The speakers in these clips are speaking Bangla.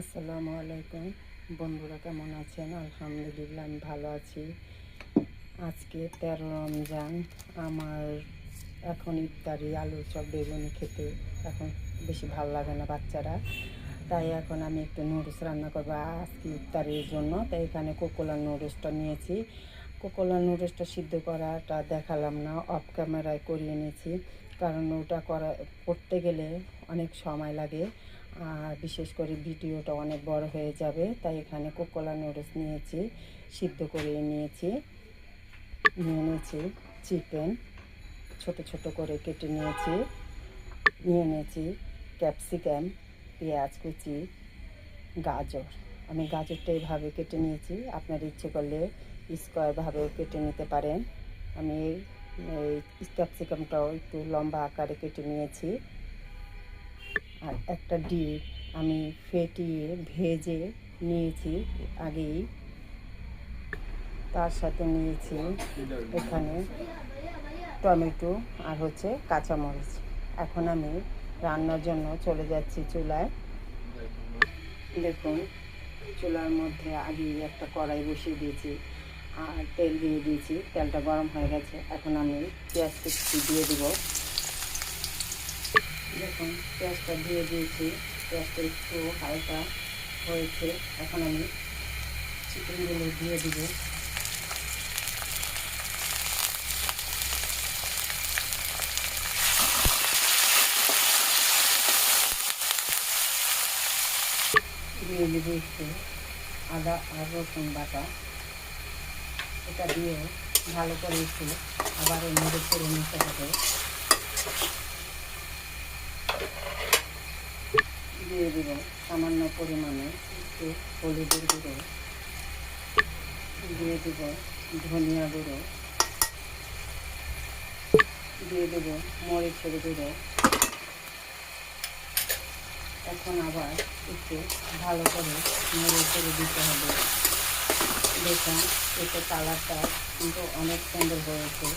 আসসালামু আলাইকুম। বন্ধুরা কেমন আছেন? আলহামদুলিল্লাহ, আমি ভালো আছি। আজকে তেরো রমজান। আমার এখন ইফতারি, আলু, চপ, বেগুনি খেতে এখন বেশি ভালো লাগে না বাচ্চারা। তাই এখন আমি একটু নুডলস রান্না করব আজকে ইফতারির জন্য। তাই এখানে কোকোলা নুডলসটা নিয়েছি। কোকোলা নুডলসটা সিদ্ধ করাটা দেখালাম না অফ ক্যামেরায় করিয়ে নিয়েছি। কারণ ওটা করা, করতে গেলে অনেক সময় লাগে। বিশেষ করে ভিডিওটা অনেক বড় হয়ে যাবে, তাই এখানে কোকোলা নুডলস নিয়েছি, সিদ্ধ করে নিয়েছি, নিয়ে নিয়েছি চিকেন, ছোট ছোট করে কেটে নিয়েছি, নিয়ে নিয়েছি ক্যাপসিকাম, পেঁয়াজ কুচি, গাজর। আমি গাজরটা এইভাবে কেটে নিয়েছি, আপনার ইচ্ছে করলে স্কোয়ারভাবেও কেটে নিতে পারেন। আমি এই ক্যাপসিকামটাও একটু লম্বা আকারে কেটে নিয়েছি। আর একটা ডিম আমি ফেটিয়ে, ভেজে নিয়েছি আগেই। তার সাথে নিয়েছি এখানে টমেটো আর হচ্ছে কাঁচামরিচ। এখন আমি রান্নার জন্য চলে যাচ্ছি চুলায়। দেখুন, চুলার মধ্যে আগেই একটা কড়াই বসিয়ে দিয়েছি আর তেল দিয়ে দিয়েছি। তেলটা গরম হয়ে গেছে। এখন আমি পেঁয়াজ কুচি দিয়ে দেবো। দেখুন, পেঁয়াজটা দিয়ে দিয়েছি। পেঁয়াজটা একটু হালকা হয়েছে। এখন আমি চিকেনগুলো দিয়ে দিব। দিয়ে দিব একটু আদা আর রসুন বাটা। এটা দিয়ে ভালো করে একটু আবার নেড়ে করে নিতে হবে। দিয়ে দিব সামান্য পরিমাণে একটু হলুদের গুঁড়ো। দিয়ে দিব ধনিয়া গুঁড়ো। দিয়ে দেব মরিচের গুঁড়ো। এখন আবার একটু ভালো করে নেড়ে করে দিতে হবে। দেখুন, এতে কালারটা কিন্তু অনেক সুন্দর হয়েছে।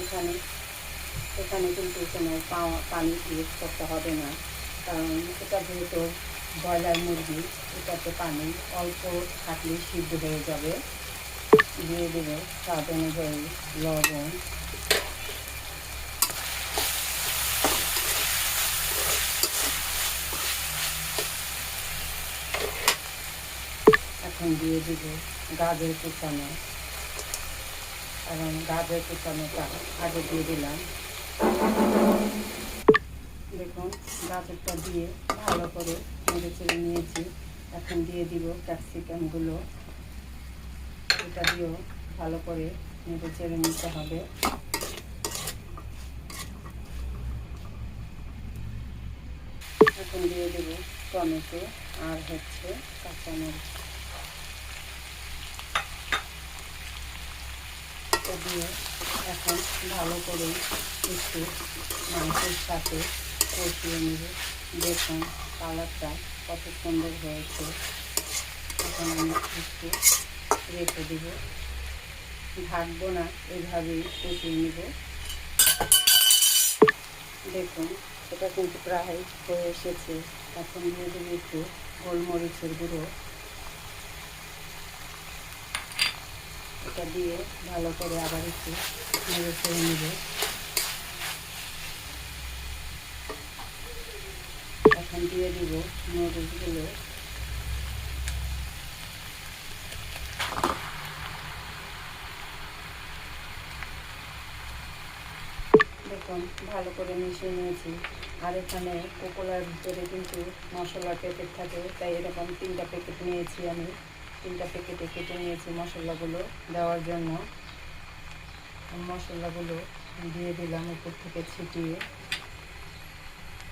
এখানে এখানে কিন্তু কোনো পানি ইউজ করতে হবে না। কারণ এটা যেহেতু ব্রয়লার মুরগি, এটাতে পানি অল্প থাকলে সিদ্ধ হয়ে যাবে। দিয়ে দেবে স্বাদ অনুযায়ী লবণ। এখন দিয়ে দিব গাজর কুচানো। কারণ গাজর কুচানোটা আগে দিয়ে দিলাম। দেখুন, গাজরটা দিয়ে ভালো করে নেড়ে চেড়ে নিয়েছি। এখন দিয়ে দিব ক্যাপসিকামগুলো এটা দিয়েও ভালো করে নেড়ে চেড়ে নিতে হবে। এখন দিয়ে দেব টমেটো আর হচ্ছে কাঁচামরিচ। এটা দিয়ে এখন ভালো করে একটু মাংসের সাথে কষিয়ে নেব। দেখুন কালারটা কত সুন্দর হয়েছে। এখন আমি একটু রেখে দেব। ঢাকবো না এইভাবেই কষিয়ে নেব। দেখুন, এটা কিন্তু প্রায় হয়ে এসেছে। এখন দিয়ে দেবো একটু গোলমরিচের গুঁড়ো। এটা দিয়ে ভালো করে আবার একটু নেড়ে করে নেব। এখন দিয়ে দিব নুডলসগুলো দেখুন, ভালো করে মিশিয়ে নিয়েছি। আর এখানে কোকোলার ভিতরে কিন্তু মশলা প্যাকেট থাকে, তাই এরকম তিনটা প্যাকেট নিয়েছি আমি। তিনটা প্যাকেটে কেটে নিয়েছি মশলাগুলো দেওয়ার জন্য। মশলাগুলো দিয়ে দিলাম উপর থেকে ছিটিয়ে।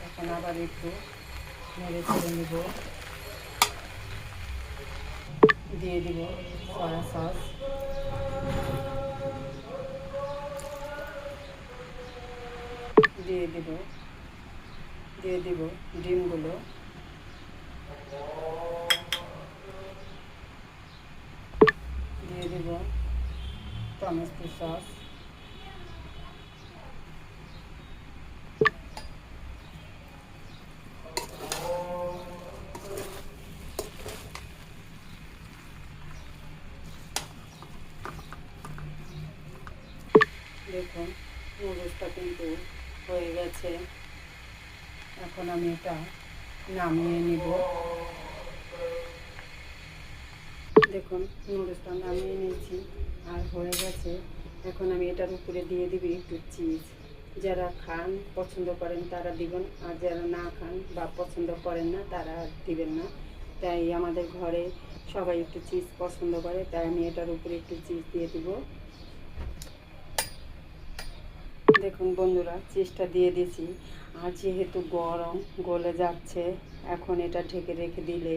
এখন আবার একটু নেড়ে ছেড়ে নেব। দিয়ে দিব সয়া সস। দিয়ে দিব দিয়ে দিব ডিমগুলো। দিয়ে দেব। Tomato sauce. দেখুন মরিচটা কিন্তু হয়ে গেছে। এখন আমি এটা নামিয়ে নিব। দেখুন নুডলসটা নামিয়ে নিয়েছি, আর হয়ে গেছে। এখন আমি এটার উপরে দিয়ে দিবি একটু চিজ। যারা খান, পছন্দ করেন তারা দিবেন, আর যারা না খান বা পছন্দ করেন না তারা দিবেন না। তাই আমাদের ঘরে সবাই একটু চিজ পছন্দ করে, তাই আমি এটার উপরে একটু চিজ দিয়ে দিব। দেখুন বন্ধুরা, চিজটা দিয়ে দিয়েছি আর যেহেতু গরম, গলে যাচ্ছে, এখন এটা ঢেকে রেখে দিলে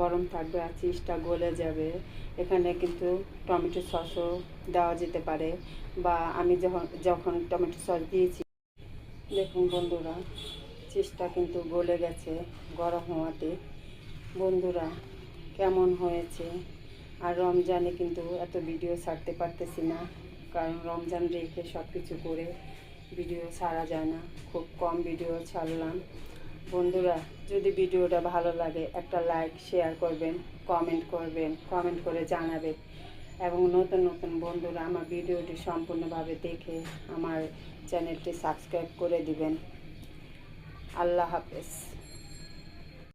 গরম থাকবে আর চিজটা গলে যাবে। এখানে কিন্তু টমেটো সসও দেওয়া যেতে পারে। বা আমি যখন যখন টমেটো সস দিয়েছি, দেখুন বন্ধুরা চিজটা কিন্তু গলে গেছে গরম হওয়াতে। বন্ধুরা, কেমন হয়েছে? আর রমজানে কিন্তু এত ভিডিও ছাড়তে পারতেছি না, কারণ রমজান রেখে সব কিছু করে ভিডিও ছাড়া যায় না। খুব কম ভিডিও ছাড়লাম। বন্ধুরা, যদি ভিডিওটা ভালো লাগে, একটা লাইক শেয়ার করবেন কমেন্ট করবেন কমেন্ট করে জানাবেন। এবং নতুন নতুন বন্ধুরা আমার ভিডিওটি সম্পূর্ণভাবে দেখে আমার চ্যানেলটি সাবস্ক্রাইব করে দিবেন। আল্লাহ হাফেজ।